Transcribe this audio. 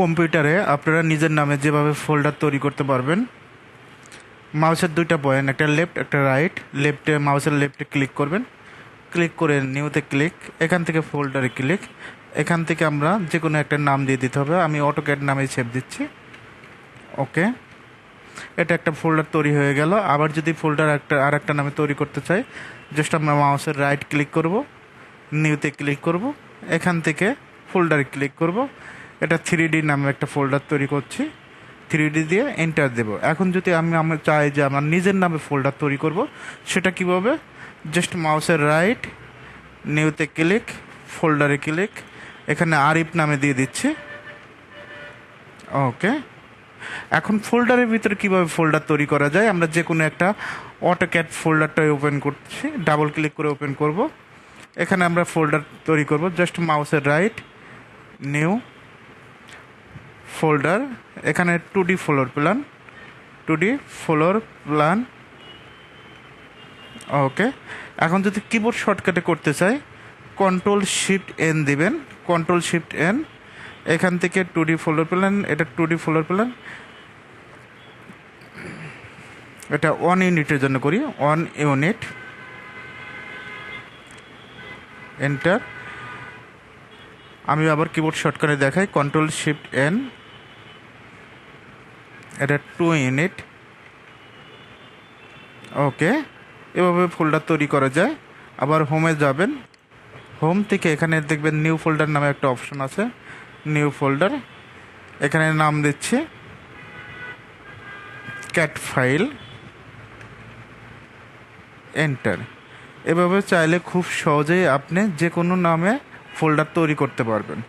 কম্পিউটারে আপনারা নিজের নামে যেভাবে ফোল্ডার তৈরি করতে পারবেন, মাউসের দুইটা পয়েন্ট একটা লেফট একটা রাইট লেফটে মাউসের লেফটে ক্লিক করবেন ক্লিক করে নিউতে ক্লিক এখান থেকে ফোল্ডারে ক্লিক এখান থেকে আমরা যে কোনো একটা নাম দিয়ে দিতে হবে, আমি অটোক্যাড নামে সেভ দিচ্ছি, ওকে, এটা একটা ফোল্ডার তৈরি হয়ে গেল, আবার যদি ফোল্ডার একটা আর একটা নামে তৈরি করতে চাই জাস্ট আমরা মাউসের রাইট ক্লিক করব নিউতে ক্লিক করব, এখান থেকে ফোল্ডারে ক্লিক করব এটা থ্রি ডি নামে একটা ফোল্ডার তৈরি করছি। থ্রি ডি দিয়ে এন্টার দেব। এখন যদি আমি আমি চাই যে আমার নিজের নামে ফোল্ডার তৈরি করব, সেটা কীভাবে? জাস্ট মাউসের রাইট নিউতে ক্লিক ফোল্ডারে ক্লিক এখানে আরিফ নামে দিয়ে দিচ্ছি। ওকে এখন ফোল্ডারের ভিতরে কীভাবে ফোল্ডার তৈরি করা যায়? আমরা যে কোনো একটা অটোক্যাট ফোল্ডারটাই ওপেন করছি ডাবল ক্লিক করে ওপেন করব। এখানে আমরা ফোল্ডার তৈরি করব। জাস্ট মাউসের রাইট নিউ ফোল্ডার এখানে two D floor plan two D floor plan okay এখন যদি কিবোর্ড শর্টকাটে করতে চাই কন্ট্রোল শিফট এন দিবেন কন্ট্রোল শিফট এন এখান থেকে টু ডি ফ্লোর প্ল্যান এটা টু ডি ফ্লোর প্ল্যান এটা ওয়ান ইউনিটের জন্য করি ওয়ান ইউনিট এন্টার আমি আবার কিবোর্ড শর্টকাটে দেখাই কন্ট্রোল শিফট এন এটা টু ইউনিট ওকে এভাবে ফোল্ডার তৈরি করা যায়। আবার হোমে যাবেন। হোম থেকে এখানে দেখবেন নিউ ফোল্ডার নামে একটা অপশন আছে। নিউ ফোল্ডার এখানে নাম দিচ্ছি। ক্যাট ফাইল এন্টার এভাবে চাইলে খুব সহজেই আপনি যে কোনো নামে ফোল্ডার তৈরি করতে পারবেন।